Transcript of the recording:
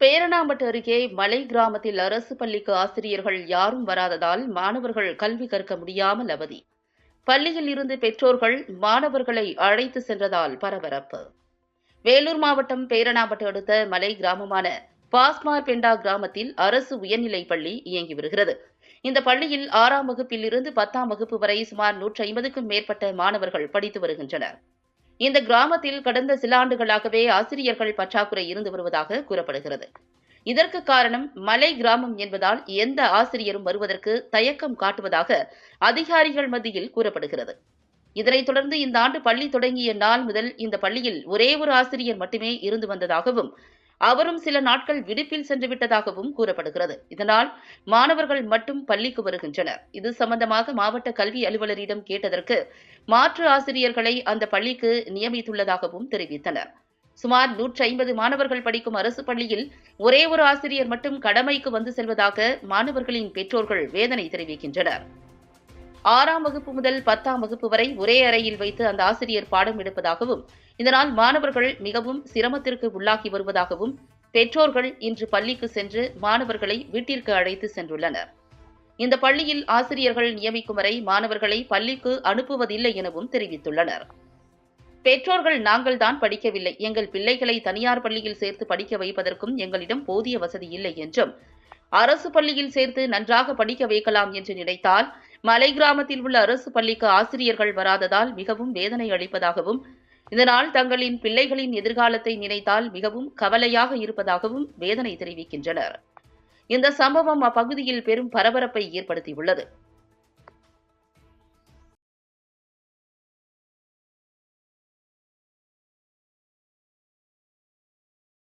பேரணாம்பட்டு அருகே மலை கிராமத்தில் அரசு பள்ளிக்கு ஆசிரியர்கள் யாரும் வராததால் மாணவர்கள் கல்வி கற்க முடியாமல் அவதி. பள்ளியில் இருந்து பெற்றோர்கள் மாணவர்களை அழைத்து சென்றதால் பரபரப்பு. வேலூர் மாவட்டம் பேரணாம்பட்டு அடுத்த மலை கிராமமான பாஸ்மார் பெண்டா கிராமத்தில் அரசு உயர்நிலைப் பள்ளி இயங்கி வருகிறது. இந்த பள்ளியில் ஆறாம் வகுப்பில் இருந்து பத்தாம் வகுப்பு வரை சுமார் நூற்றி ஐம்பதுக்கும் மேற்பட்ட மாணவர்கள் படித்து வருகின்றனர். இந்த கிராமத்தில் கடந்த சில ஆண்டுகளாகவே ஆசிரியர்கள் பற்றாக்குறை இருந்து வருவதாக கூறப்படுகிறது. இதற்கு காரணம் மலை கிராமம் என்பதால் எந்த ஆசிரியரும் வருவதற்கு தயக்கம் காட்டுவதாக அதிகாரிகள் மத்தியில் கூறப்படுகிறது. இதனைத் தொடர்ந்து இந்த ஆண்டு பள்ளி தொடங்கிய நாள் முதல் இந்த பள்ளியில் ஒரே ஒரு ஆசிரியர் மட்டுமே இருந்து வந்ததாகவும் அவரும் சில நாட்கள் விடுப்பில் சென்று விட்டதாகவும் கூறப்படுகிறது. இதனால் மாணவர்கள் மட்டும் பள்ளிக்கு வருகின்றனர். இது சம்பந்தமாக மாவட்ட கல்வி அலுவலரிடம் கேட்டதற்கு மாற்று ஆசிரியர்களை அந்த பள்ளிக்கு நியமித்துள்ளதாகவும் தெரிவித்தனர். சுமார் நூற்றி ஐம்பது மாணவர்கள் படிக்கும் அரசு பள்ளியில் ஒரே ஒரு ஆசிரியர் மட்டும் கடமைக்கு வந்து செல்வதாக மாணவர்களின் பெற்றோர்கள் வேதனை தெரிவிக்கின்றனர். ஆறாம் வகுப்பு முதல் பத்தாம் வகுப்பு வரை ஒரே அறையில் வைத்து அந்த ஆசிரியர் பாடம் எடுப்பதாகவும் இதனால் மாணவர்கள் மிகவும் சிரமத்திற்கு உள்ளாகி வருவதாகவும் பெற்றோர்கள் இன்று பள்ளிக்கு சென்று மாணவர்களை வீட்டிற்கு அழைத்து சென்றுள்ளனர். இந்த பள்ளியில் ஆசிரியர்கள் நியமிக்கும் வரை மாணவர்களை பள்ளிக்கு அனுப்புவதில்லை எனவும் தெரிவித்துள்ளனர். பெற்றோர்கள் நாங்கள் தான் படிக்கவில்லை எங்கள் பிள்ளைகளை தனியார் பள்ளியில் சேர்த்து படிக்க வைப்பதற்கும் எங்களிடம் போதிய வசதி இல்லை என்றும் அரசு பள்ளியில் சேர்த்து நன்றாக படிக்க வைக்கலாம் என்று நினைத்தால் மலை கிராமத்தில் உள்ள அரசு பள்ளிக்கு ஆசிரியர்கள் வராததால் மிகவும் வேதனை அளிப்பதாகவும் இதனால் தங்களின் பிள்ளைகளின் எதிர்காலத்தை நினைத்தால் மிகவும் கவலையாக இருப்பதாகவும் வேதனை தெரிவிக்கின்றனர். இந்த சம்பவம் அப்பகுதியில் பெரும் பரபரப்பை ஏற்படுத்தியுள்ளது.